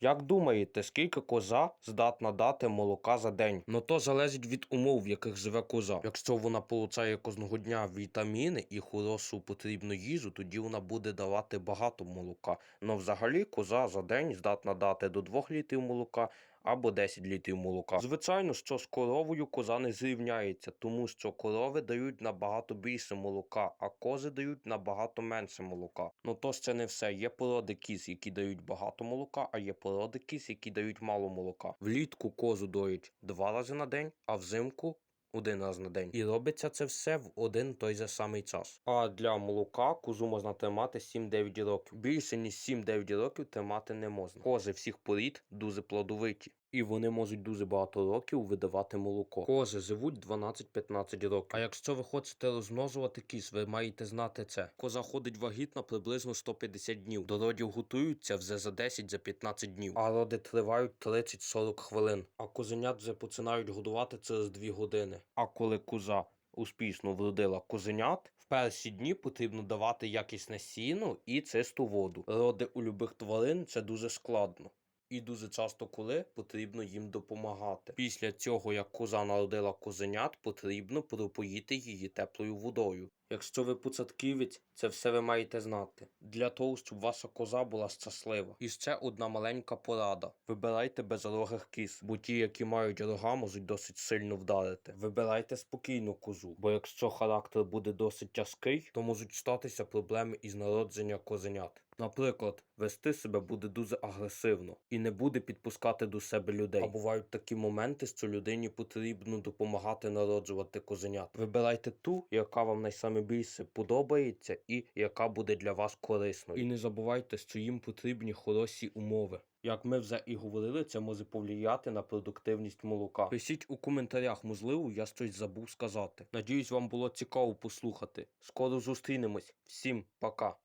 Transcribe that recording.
Як думаєте, скільки коза здатна дати молока за день? Ну то залежить від умов, в яких живе коза. Якщо вона получає кожного дня вітаміни і хорошу потрібну їжу, тоді вона буде давати багато молока. Ну взагалі коза за день здатна дати до 2 літрів молока або 10 літрів молока. Звичайно, що з коровою коза не зрівняється, тому що корови дають набагато більше молока, а кози дають набагато менше молока. Ну то ще не все. Є породи кіз, які дають багато молока, а є породи кіз, які дають мало молока. Влітку козу доють два рази на день, а взимку один раз на день. І робиться це все в один той же самий час. А для молока козу можна тримати 7-9 років. Більше ніж 7-9 років тримати не можна. Кози всіх порід дуже плодовиті. І вони можуть дуже багато років видавати молоко. Кози живуть 12-15 років. А якщо ви хочете розмножувати кіз, ви маєте знати це. Коза ходить вагітна приблизно 150 днів. До родів готуються вже за 10-15 днів. А роди тривають 30-40 хвилин. А козенят вже починають годувати через 2 години. А коли коза успішно вродила козенят, в перші дні потрібно давати якісне сіно і чисту воду. Роди у любих тварин це дуже складно. І дуже часто, коли потрібно їм допомагати. Після цього, як коза народила козенят, потрібно пропоїти її теплою водою. Якщо ви початківець, це все ви маєте знати. Для того, щоб ваша коза була щаслива. І ще одна маленька порада: вибирайте безрогих кіз, бо ті, які мають рога, можуть досить сильно вдарити. Вибирайте спокійну козу, бо якщо характер буде досить тяжкий, то можуть статися проблеми із народження козенят. Наприклад, вести себе буде дуже агресивно і не буде підпускати до себе людей. А бувають такі моменти, що людині потрібно допомагати народжувати козенят. Вибирайте ту, яка вам найсаме більше подобається, і яка буде для вас корисною. І не забувайте, що їм потрібні хороші умови. Як ми вже і говорили, це може повлияти на продуктивність молока. Пишіть у коментарях, можливо, я щось забув сказати. Надіюсь, вам було цікаво послухати. Скоро зустрінемось. Всім пока.